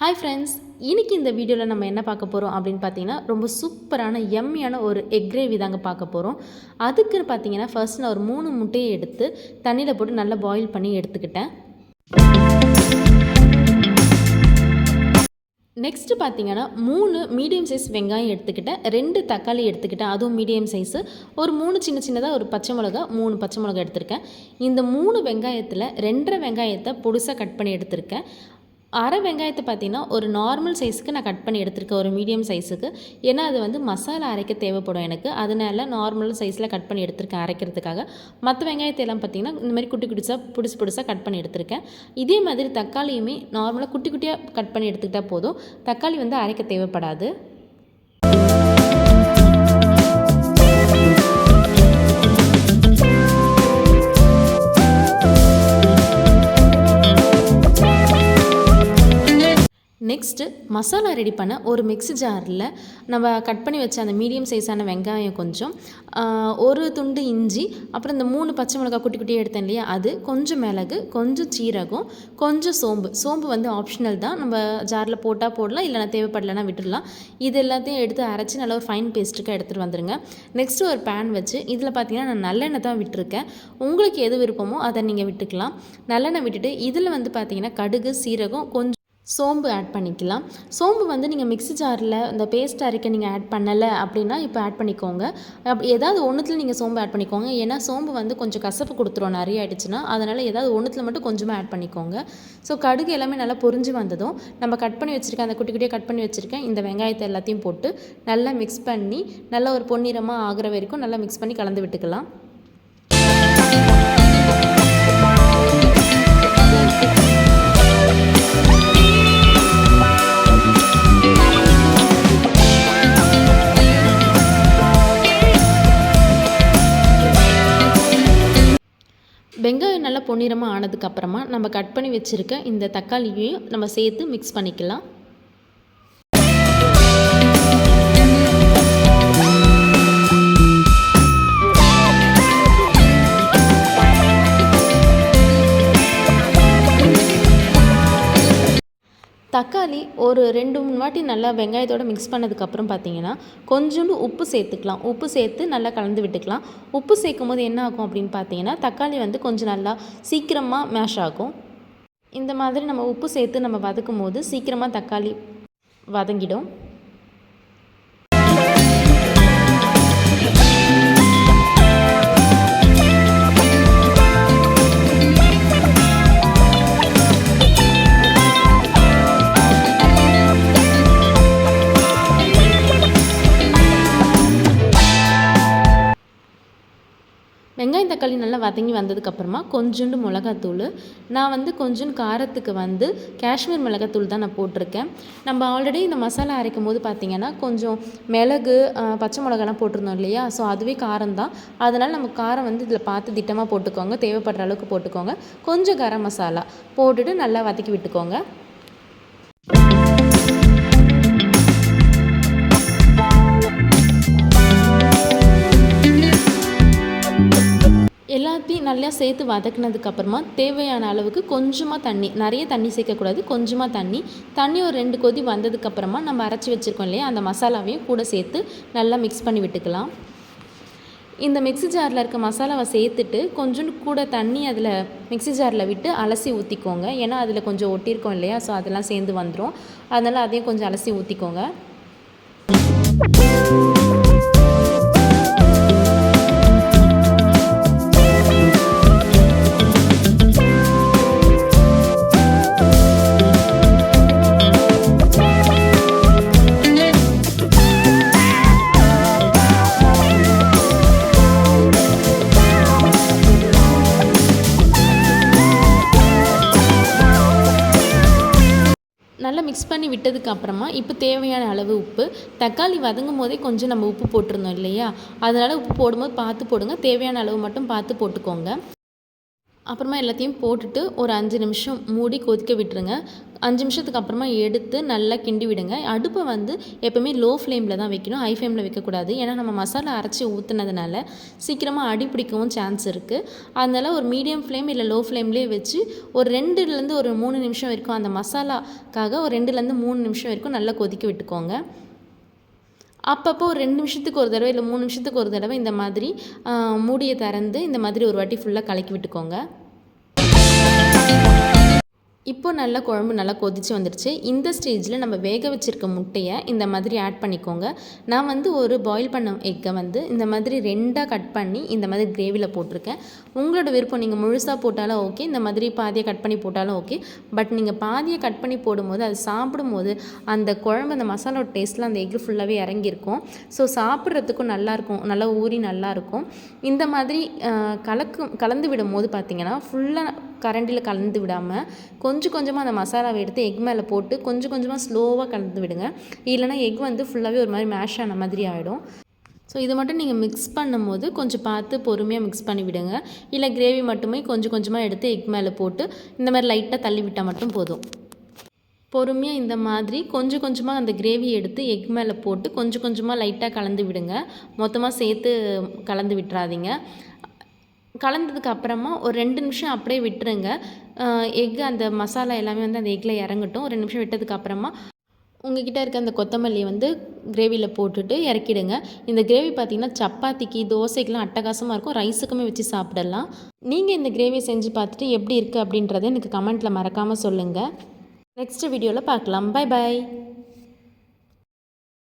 Hi friends இன்னைக்கு இந்த வீடியோவில் நம்ம என்ன பார்க்க போகிறோம் அப்படின்னு பார்த்தீங்கன்னா ரொம்ப சூப்பரான எம்மியான ஒரு எக் கிரேவி தாங்க பார்க்க போகிறோம் அதுக்குன்னு பார்த்தீங்கன்னா ஃபர்ஸ்ட் நான் ஒரு மூணு முட்டையை எடுத்து தண்ணியில் போட்டு நல்லா பாயில் பண்ணி எடுத்துக்கிட்டேன். நெக்ஸ்ட்டு பார்த்தீங்கன்னா மூணு மீடியம் சைஸ் வெங்காயம் எடுத்துக்கிட்டேன். ரெண்டு தக்காளி எடுத்துக்கிட்டேன். அதுவும் மீடியம் சைஸு ஒரு மூணு சின்ன சின்னதாக ஒரு பச்சை மிளகா மூணு பச்சை மிளகா எடுத்திருக்கேன். இந்த மூணு வெங்காயத்தில் ரெண்டரை வெங்காயத்தை பொடிசாக கட் பண்ணி எடுத்திருக்கேன். அரை வெங்காயத்தை பார்த்தீங்கன்னா ஒரு நார்மல் சைஸுக்கு நான் கட் பண்ணி எடுத்திருக்கேன் ஒரு மீடியம் சைஸுக்கு ஏன்னா அது வந்து மசாலா அரைக்க தேவைப்படும் எனக்கு. அதனால நார்மல் சைஸில் கட் பண்ணி எடுத்திருக்கேன் அரைக்கிறதுக்காக. மற்ற வெங்காயத்தை எல்லாம் பார்த்தீங்கன்னா இந்த மாதிரி குட்டி குடிசாக புடிசு புடிசாக கட் பண்ணி எடுத்திருக்கேன். இதே மாதிரி தக்காளியுமே நார்மலாக குட்டி குட்டியாக கட் பண்ணி எடுத்துக்கிட்டால் போதும். தக்காளி வந்து அரைக்க தேவைப்படாது. நெக்ஸ்ட்டு மசாலா ரெடி பண்ண ஒரு மிக்ஸி ஜாரில் நம்ம கட் பண்ணி வச்ச அந்த மீடியம் சைஸான வெங்காயம் கொஞ்சம் ஒரு துண்டு இஞ்சி அப்புறம் இந்த மூணு பச்சை மிளகாய் குட்டி குட்டியாக எடுத்தேன் இல்லையா அது கொஞ்சம் மிளகு கொஞ்சம் சீரகம் கொஞ்சம் சோம்பு. சோம்பு வந்து ஆப்ஷனல் தான். நம்ம ஜாரில் போட்டால் போடலாம் இல்லைனா தேவைப்படலைன்னா விட்டுடலாம். இது எல்லாத்தையும் எடுத்து அரைச்சி நல்லா ஒரு ஃபைன் பேஸ்ட்டுக்காக எடுத்துகிட்டு வந்துடுங்க நெக்ஸ்ட்டு ஒரு பேன் வச்சு இதில் பார்த்தீங்கன்னா நான் நல்லெண்ணெய் தான் விட்டுருக்கேன். உங்களுக்கு எது விருப்பமோ அதை நீங்கள் விட்டுக்கலாம். நல்லெண்ணெய் விட்டுட்டு இதில் வந்து பார்த்தீங்கன்னா கடுகு சீரகம் கொஞ்சம் சோம்பு ஆட் பண்ணிக்கலாம். சோம்பு வந்து நீங்கள் மிக்ஸி ஜாரில் இந்த பேஸ்ட் அரைக்க நீங்கள் ஆட் பண்ணலை அப்படின்னா இப்போ ஆட் பண்ணிக்கோங்க. அப் ஏதாவது ஒன்றுத்தில் நீங்கள் சோம்பு ஆட் பண்ணிக்கோங்க. ஏன்னா சோம்பு வந்து கொஞ்சம் கசப்பு கொடுத்துரும் நிறைய ஆயிடுச்சுன்னா அதனால் ஏதாவது ஒன்றுத்தில் மட்டும் கொஞ்சமாக ஆட் பண்ணிக்கோங்க. ஸோ கடுகு எல்லாமே நல்லா பொறிஞ்சு வந்ததும் நம்ம கட் பண்ணி வச்சுருக்கேன் அந்த குட்டி குட்டியாக கட் பண்ணி வச்சுருக்கேன் இந்த வெங்காயத்தை எல்லாத்தையும் போட்டு நல்லா மிக்ஸ் பண்ணி நல்லா ஒரு பொன்னிறமாக ஆகிற வரைக்கும் நல்லா மிக்ஸ் பண்ணி கலந்து விட்டுக்கலாம். நல்லா பொன்னிறமாக ஆனதுக்கப்புறமா நம்ம கட் பண்ணி வச்சுருக்க இந்த தக்காளியையும் நம்ம சேர்த்து மிக்ஸ் பண்ணிக்கலாம். தக்காளி ஒரு ரெண்டு மூணு வாட்டி நல்லா வெங்காயத்தோடு மிக்ஸ் பண்ணதுக்கப்புறம் பார்த்தீங்கன்னா கொஞ்சோண்டு உப்பு சேர்த்துக்கலாம். உப்பு சேர்த்து நல்லா கலந்து விட்டுக்கலாம். உப்பு சேர்க்கும் போது என்ன ஆகும் அப்படின்னு பார்த்தீங்கன்னா தக்காளி வந்து கொஞ்சம் நல்லா சீக்கிரமாக மேஷ் ஆகும். இந்த மாதிரி நம்ம உப்பு சேர்த்து நம்ம வதக்கும் போது சீக்கிரமாக தக்காளி வதங்கிடும். வெங்காயம் தக்காளி நல்லா வதங்கி வந்ததுக்கப்புறமா கொஞ்சோண்டு மிளகாத்தூள். நான் வந்து கொஞ்சம் காரத்துக்கு வந்து காஷ்மீர் மிளகாத்தூள் தான் நான் போட்டிருக்கேன். நம்ம ஆல்ரெடி இந்த மசாலா அரைக்கும் போது பார்த்திங்கன்னா கொஞ்சம் மிளகு பச்சை மிளகாலாம் போட்டிருந்தோம் இல்லையா? ஸோ அதுவே காரம் தான். அதனால் நம்ம காரம் வந்து இதில் பார்த்து திட்டமாக போட்டுக்கோங்க. தேவைப்படுற அளவுக்கு போட்டுக்கோங்க. கொஞ்சம் கரம் மசாலா போட்டுட்டு நல்லா வதக்கி விட்டுக்கோங்க. எல்லாத்தையும் நல்லா சேர்த்து வதக்குனதுக்கப்புறமா தேவையான அளவுக்கு கொஞ்சமாக தண்ணி நிறைய தண்ணி சேர்க்கக்கூடாது கொஞ்சமாக தண்ணி. தண்ணி ஒரு ரெண்டு கொதி வந்ததுக்கப்புறமா நம்ம அரைச்சி வச்சுருக்கோம் இல்லையா அந்த மசாலாவையும் கூட சேர்த்து நல்லா மிக்ஸ் பண்ணி விட்டுக்கலாம். இந்த மிக்ஸி ஜாரில் இருக்க மசாலாவை சேர்த்துட்டு கொஞ்சோண்டு கூட தண்ணி அதில் மிக்ஸி ஜாரில் விட்டு அலசி ஊற்றிக்கோங்க ஏன்னா அதில் கொஞ்சம் ஒட்டியிருக்கோம் இல்லையா ஸோ அதெல்லாம் சேர்ந்து வந்துடும் அதனால் அதையும் கொஞ்சம் அலசி ஊற்றிக்கோங்க பண்ணி விட்டதுக்கு அப்புறமா இப்போ தேவையான அளவு உப்பு தக்காளி வதங்கும் போதே கொஞ்சம் நம்ம உப்பு போட்டிருந்தோம் இல்லையா? அதனால் உப்பு போடும்போது பார்த்து போடுங்க. தேவையான அளவு மட்டும் பார்த்து போட்டுக்கோங்க. அப்புறமா எல்லாத்தையும் போட்டுட்டு ஒரு அஞ்சு நிமிஷம் மூடி கொதிக்க விட்டுருங்க. அஞ்சு நிமிஷத்துக்கு அப்புறமா எடுத்து நல்லா கிண்டி விடுங்க. அடுப்பை வந்து எப்போவுமே லோ ஃப்ளேமில் தான் வைக்கணும். ஹை ஃப்ளேமில் வைக்கக்கூடாது. ஏன்னா நம்ம மசாலா அரைச்சி ஊற்றுனதுனால சீக்கிரமாக அடி பிடிக்கவும் சான்ஸ் இருக்குது அதனால் ஒரு மீடியம் ஃப்ளேம் இல்லை லோ ஃப்ளேம்லேயே வச்சு ஒரு ரெண்டுலேருந்து ஒரு மூணு நிமிஷம் வரைக்கும் அந்த மசாலாக்காக ஒரு ரெண்டுலேருந்து மூணு நிமிஷம் வரைக்கும் நல்லா கொதிக்க விட்டுக்கோங்க. அப்பப்போ ஒரு ரெண்டு நிமிஷத்துக்கு ஒரு தடவை இல்லை மூணு நிமிஷத்துக்கு ஒரு தடவை இந்த மாதிரி மூடியை திறந்து இந்த மாதிரி ஒரு வாட்டி ஃபுல்லாக கலக்கி விட்டுக்கோங்க. இப்போ நல்லா குழம்பு நல்லா கொதிச்சு வந்துடுச்சு இந்த ஸ்டேஜில் நம்ம வேக வச்சுருக்க முட்டையை இந்த மாதிரி ஆட் பண்ணிக்கோங்க. நான் வந்து ஒரு பாயில் பண்ண எக்கை வந்து இந்த மாதிரி ரெண்டாக கட் பண்ணி இந்த மாதிரி கிரேவியில் போட்டிருக்கேன். உங்களோட விருப்பம் நீங்கள் முழுசாக போட்டாலும் ஓகே இந்த மாதிரி பாதியை கட் பண்ணி போட்டாலும் ஓகே பட் நீங்கள் பாதியை கட் பண்ணி போடும்போது அது சாப்பிடும்போது அந்த குழம்பு அந்த மசாலோட டேஸ்ட்டில் அந்த எக்கு ஃபுல்லாகவே இறங்கியிருக்கும். ஸோ சாப்பிட்றதுக்கும் நல்லாயிருக்கும் நல்லா ஊறி நல்லாயிருக்கும் இந்த மாதிரி கலக்கும் கலந்து விடும் போது பார்த்திங்கன்னா ஃபுல்லாக கரண்டியில் கலந்து விடாமல் கொஞ்சம் கொஞ்சமாக அந்த மசாலாவை எடுத்து எக் மேலே போட்டு கொஞ்சம் கொஞ்சமாக ஸ்லோவாக கலந்து விடுங்க. இல்லைனா எக் வந்து ஃபுல்லாகவே ஒரு மாதிரி மேஷ் ஆன மாதிரி ஆகிடும் ஸோ இது மட்டும் நீங்கள் மிக்ஸ் பண்ணும்போது கொஞ்சம் பார்த்து பொறுமையாக மிக்ஸ் பண்ணி விடுங்க. இல்லை கிரேவி மட்டுமே கொஞ்சம் கொஞ்சமாக எடுத்து எக் மேலே போட்டு இந்த மாதிரி லைட்டாக தள்ளி விட்டால் மட்டும் போதும். பொறுமையாக இந்த மாதிரி கொஞ்சம் கொஞ்சமாக அந்த கிரேவி எடுத்து எக் மேலே போட்டு கொஞ்சம் கொஞ்சமாக லைட்டாக கலந்து விடுங்க. மொத்தமாக சேர்த்து கலந்து விட்டுறாதீங்க. கலந்ததுக்கு அப்புறமா ஒரு ரெண்டு நிமிஷம் அப்படியே விட்டுருங்க. எக்கு அந்த மசாலா எல்லாமே வந்து அந்த எக்கில் இறங்கட்டும். ஒரு ரெண்டு நிமிஷம் விட்டதுக்கு அப்புறமா உங்ககிட்ட இருக்க அந்த கொத்தமல்லியை வந்து கிரேவியில் போட்டுட்டு இறக்கிடுங்க. இந்த கிரேவி பார்த்திங்கன்னா சப்பாத்திக்கு தோசைக்கெலாம் அட்டகாசமாக இருக்கும். ரைஸுக்குமே வச்சு சாப்பிடலாம். நீங்கள் இந்த கிரேவியை செஞ்சு பார்த்துட்டு எப்படி இருக்குது அப்படின்றத எனக்கு கமெண்ட்டில் மறக்காமல் சொல்லுங்கள் நெக்ஸ்ட் வீடியோவில் பார்க்கலாம். Bye bye